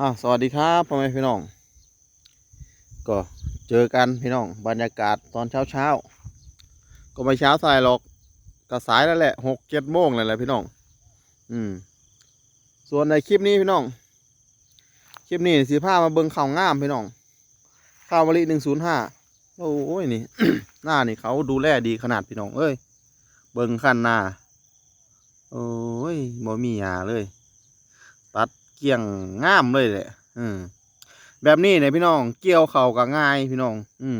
อ่าสวัสดีครับพ่อแม่พี่น้อง ก็เจอกันพี่น้อง บรรยากาศตอนเช้าเช้าก็ไม่เช้าสายหรอกก็สายแล้วแหละหกเจ็ดโมงเลยแหละพี่น้อง อืม ส่วนในคลิปนี้พี่น้อง คลิปนี้สีผ้ามาเบิ่งข่าวงามพี่น้องข้าวมะลิหนึ่งศูนย์ห้าโอ้ยนี่ หน้านี่เขาดูแลดีขนาดพี่น้อง เอ้ย เบิ่งขั้นหน้า โอ้ยบ่มีหยาเลย ตัด เกี่ยงง่ามเลยแหละอืมแบบนี้เนี่ยพี่น้อง เกี่ยวเขาก็ง่ายพี่น้อง อืม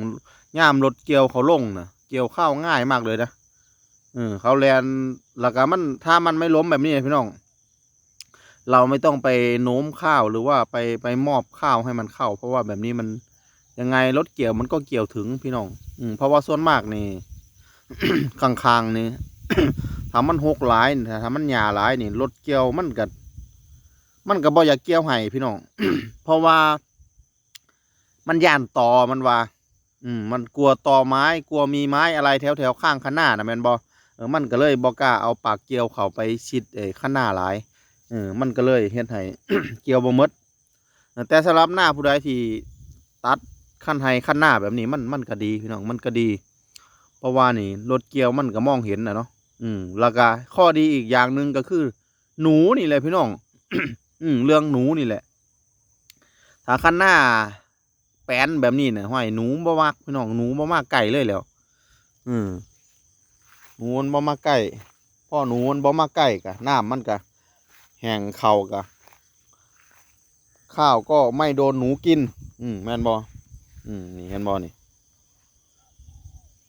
ย่ามรถเกี่ยวเขาลงนะเกี่ยวข้าวง่ายมากเลยนะอืมเขาแลนแล้วก็มันถ้ามันไม่ล้มแบบนี้พี่น้อง เราไม่ต้องไปโน้มข้าวหรือว่าไปไปมอบข้าวให้มันเข้า เพราะว่าแบบนี้มันยังไงรถเกี่ยวมันก็เกี่ยวถึงพี่น้อง อืมเพราะว่าส่วนมากนี่ข้างๆนี่ถ้ามันหกหลายถ้ามันหยาหลายนี่รถเกี่ยวมันก็ มันก็บ่อยากเกี่ยวให้พี่น้อง เพราะว่า มันย่านตอมันว่า อืม มันกลัวตอไม้ กลัวมีไม้อะไรแถวแถวข้างข้างหน้านะแมนบอเออมันก็เลยบอกล้าเอาปากเกี่ยวเข้าไปชิดเอ้ข้างหน้าหลายเออมันก็เลยเฮ็ดให้เกี่ยวบ่มดแต่สำหรับหน้าผู้ใดที่ตัดขั้นให้ขั้นหน้าแบบนี้มันมันก็ดีพี่น้องมันก็ดี เพราะว่านี่รถเกี่ยวมันก็มองเห็นนะเนาะอืมแล้วก็ข้อดีอีกอย่างหนึ่งก็คือ หนูนี่แหละพี่น้อง อืมเรื่องหนูนี่แหละ ถ้าขั้นหน้าแป้นแบบนี้นี่ยห้อยหนูบ่มากพี่น้องหนูบ่มากไก่เลยแล้ว อืมหนูมันบ่มาใกล้พ่อหนูมันบ่มาใกล้กะน้ำมันกะแห้งเข่ากะข้าวก็ไม่โดนหนูกิน อืมแม่นบ่อืมนี่เห็นบ่นี่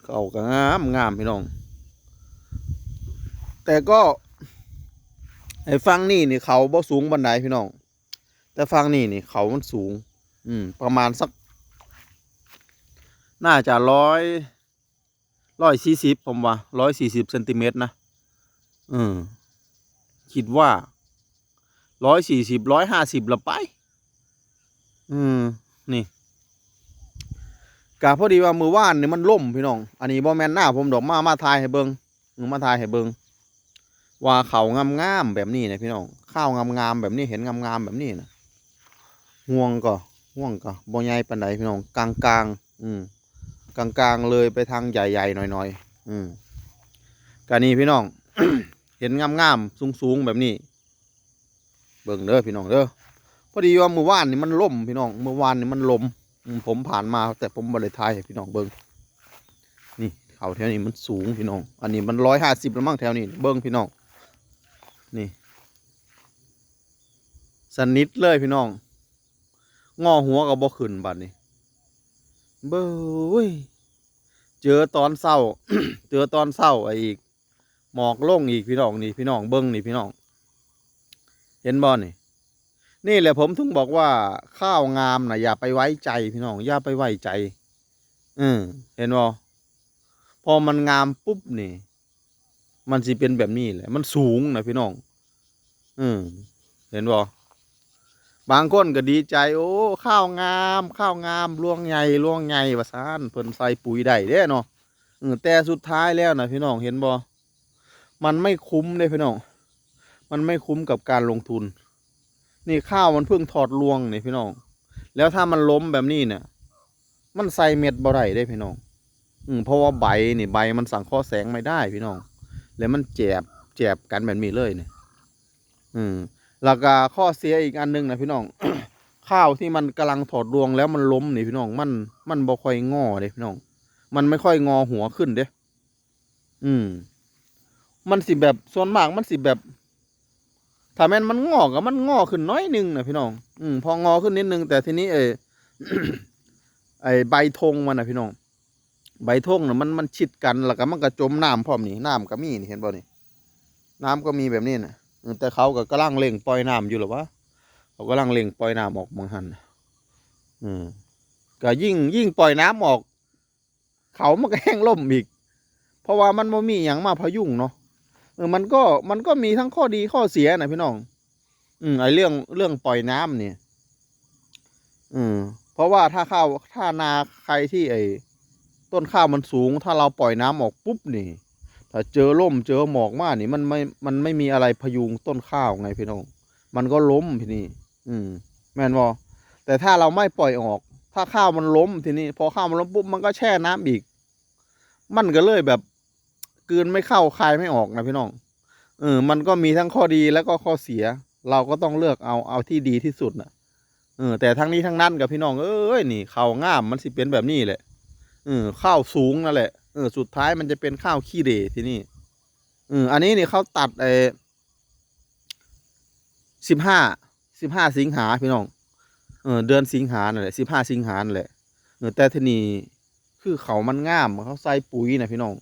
เข้าก็งามงามพี่น้อง แต่ก็ ไอ้ฟังนี่นี่เขาบ่สูงบันไดพี่น้อง แต่ฟังนี่นี่เขามันสูง อืม ประมาณสัก น่าจะร้อยร้อยสี่สิบผมว่าร้อยสี่สิบเซนติเมตรนะอืมคิดว่าร้อยสี่สิบร้อยห้าสิบละไป อืม นี่กะพอดีว่ามือว่านนี่มันล่มพี่น้อง อันนี้บ่แมนหน้าผมดอกมามาทายให้เบิงมมาทายให้เบิง ว่าเขางามๆแบบนี้นะพี่น้องข้าวงามๆแบบนี้เห็นงามๆแบบนี้นะห่วงก็ห่วงก็บ่ใหญ่ปานใดพี่น้องกลางกลางๆอืมกลางกลางๆเลยไปทางใหญ่ๆหน่อยๆอืมกานี่พี่น้อง เห็นงามๆสูงๆแบบนี้ เบิ่งเด้อพี่น้องเด้อพอดีว่าเมื่อวานนี่มันล่มพี่น้องเมื่อวานนี่มันลมอืมผมผ่านมาแต่ผมบ่ได้ถ่ายพี่น้องเบิ่งนี่เขาแถวนี้มันสูงพี่น้อง อันนี้มันร้อยห้าสิบแล้วมั้งแถวนี้เบิ่งพี่น้อง นี่สนิทเลยพี่น้องงอหัวกับบ่ขึ้นบัดนี้เบ้ยเจอตอนเศร้า เจอตอนเศร้าไอ้อีก หมอกลงอีกพี่น้องนี่พี่น้องเบิ้งนี่พี่น้อง เห็นบ่นี่ นี่แหละผมถึงบอกว่าข้าวงามนะอย่าไปไว้ใจพี่น้องอย่าไปไว้ใจ อืมเห็นบ่พอมันงามปุ๊บนี่ มันสิเป็นแบบนี้แหละ มันสูงนะพี่น้อง อืมเห็นบ่บางคนก็ดีใจ โอ้ข้าวงาม ข้าวงามล่วงใหญ่ล่วงใหญ่ว่าซานเพิ่นใส่ปุ๋ยได้เด้เนาะเอแต่สุดท้ายแล้วนะพี่น้องเห็นบ่มันไม่คุ้มเลยพี่น้อง มันไม่คุ้มกับการลงทุน นี่ข้าวมันเพิ่งถอดรวงนี่พี่น้อง แล้วถ้ามันล้มแบบนี้เนี่ย มันใส่เม็ดบ่ได้ได้พี่น้อง อืมเพราะว่าใบนี่ใบมันสังเคราะห์แสงไม่ได้พี่น้อง แล้วมันแจบแจบกันแบบนี้เลยเนี่ยอืมแล้วก็ข้อเสียอีกอันหนึงนะพี่น้อง ข้าวที่มันกำลังถอดรวงแล้วมันล้มนี่พี่น้องมันมันบ่ค่อยงอเด้พี่น้อง มันไม่ค่อยงอหัวขึ้นเด้อืม มันสิแบบส่วนมากมันสิแบบถ้าแม่นมันงอก็มันงอขึ้นน้อยนึงนะพี่น้อง อืมพองอขึ้นนิดนึงแต่ทีนี้เออไอใบธงมันนะพี่น้อง ใบธงน่ะมันมันชิดกันแล้วก็มันก็จมน้ำพร้อมนี่น้ำก็มีนี่เห็นบ่นี่น้ำก็มีแบบนี้นะแต่เขาก็กำลังเล่งปล่อยน้ำอยู่หรอวะเขากำลังเล่งปล่อยน้ำออกมังหันอืมก็ยิ่งยิ่งปล่อยน้ำออก เขามันก็แห้งล่มอีก เพราะว่ามันไม่มีอย่างมาพยุงเนาะเออมันก็มันก็มีทั้งข้อดีข้อเสียนะพี่น้อง อืมไอเรื่องเรื่องปล่อยน้ำเนี่ย อืมเพราะว่าถ้าข้าวถ้านาใครที่ไอ ต้นข้าวมันสูง ถ้าเราปล่อยน้ำออกปุ๊บนี่ถ้าเจอล่มเจอหมอกมากนี่มันไม่มันไม่มีอะไรพยุงต้นข้าวไงพี่น้อง มันก็ล้มพี่นี่อืม แม่นบอแต่ถ้าเราไม่ปล่อยออก ถ้าข้าวมันล้มทีนี้ พอข้าวมันล้มปุ๊บมันก็แช่น้ำอีก มันก็เลยแบบกลืนไม่เข้าคายไม่ออกนะพี่น้องเออมันก็มีทั้งข้อดีแล้วก็ข้อเสีย เราก็ต้องเลือกเอาเอาที่ดีที่สุดนะเออแต่ทั้งนี้ทั้งนั้นกับพี่น้องเอ้ยนี่เขาง่ามมันสิเป็นแบบนี้แหละ เออข้าวสูงนั่นแหละเออสุดท้ายมันจะเป็นข้าวขี้เหร่ที่นี่เอออันนี้นี่เขาตัดไอ้สิบห้าสิบห้าสิงหาพี่น้องเออเดือนสิงหานั่นแหละสิบห้าสิงหานั่นแหละเออแต่ที่นี้คือเขามันงามเขาใส่ปุ๋ยนะพี่น้อง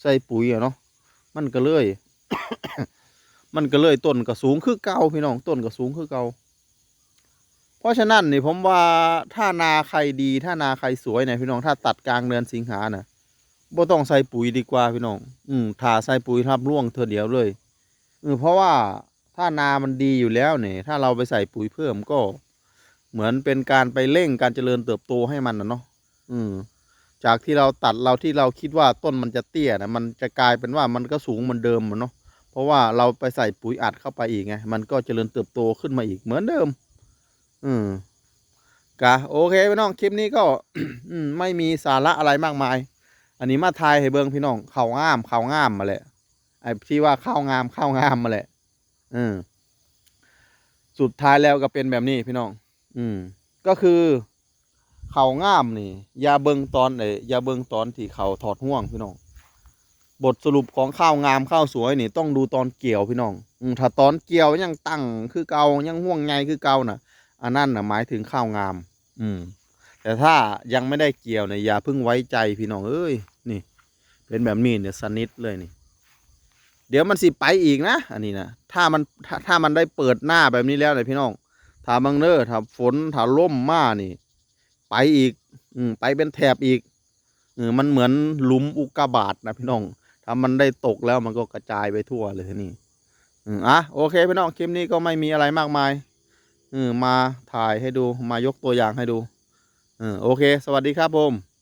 ใส่ปุ๋ยอะเนาะมันก็เลย มันก็เลยต้นก็สูงคือเก่าพี่น้องต้นก็สูงคือเก่า เพราะฉะนั้นนี่ผมว่าถ้านาใครดี ถ้านาใครสวยเนี่ยพี่น้องถ้าตัดกลางเดือนสิงหาเน่ะบ่ต้องใส่ปุ๋ยดีกว่าพี่น้อง อืมถ้าใส่ปุ๋ยทับร่วงเธอเดียวเลยเออเพราะว่าถ้านามันดีอยู่แล้วเนี่ย ถ้าเราไปใส่ปุ๋ยเพิ่มก็ เหมือนเป็นการไปเร่งการเจริญเติบโตให้มันนะเนาะอืมจากที่เราตัดเราที่เราคิดว่าต้นมันจะเตี้ยนะมันจะกลายเป็นว่ามันก็สูงเหมือนเดิมเนาะเพราะว่าเราไปใส่ปุ๋ยอัดเข้าไปอีกไงมันก็เจริญเติบโตขึ้นมาอีกเหมือนเดิม อืมกะโอเคพี่น้องคลิปนี้ก็ไม่มีสาระอะไรมากมาย อันนี้มาทายให้เบิ่งพี่น้องเขางามเขางามมาแหละไอ้ที่ว่าข้าวงามข้าวงามมาแหละอืมสุดท้ายแล้วก็เป็นแบบนี้พี่น้อง อืม ก็คือเขาง่ามนี่ยาเบิงตอนไหนยาเบิงตอนที่เขาถอดห่วงพี่น้อง บทสรุปของข้าวงามข้าวสวยนี่ต้องดูตอนเกี่ยวพี่น้อง อืมถ้าตอนเกี่ยวยังตั้งคือเกายังห่วงไงคือเกาน่ะ อันนั้นน่ะหมายถึงข้าวงาม อืม แต่ถ้ายังไม่ได้เกี่ยวเนี่ยอย่าเพิ่งไว้ใจพี่น้องเอ้ยนี่ เป็นแบบนี้เนี่ยสนิทเลยนี่ เดี๋ยวมันสิไปอีกนะอันนี้นะถ้ามันถ้าถ้ามันได้เปิดหน้าแบบนี้แล้วเนี่ยพี่น้องถ้าบังเนอถ้าฝนถ้าล่มมานี่ ไปอีก อืมไปเป็นแถบอีกเออมันเหมือนหลุมอุกกาบาตนะพี่น้อง ถ้ามันได้ตกแล้วมันก็กระจายไปทั่วเลยทีนี่อืมอะโอเคพี่น้องคลิปนี้ก็ไม่มีอะไรมากมายเออมาถ่ายให้ดูมายกตัวอย่างให้ดูเออโอเค สวัสดีครับผม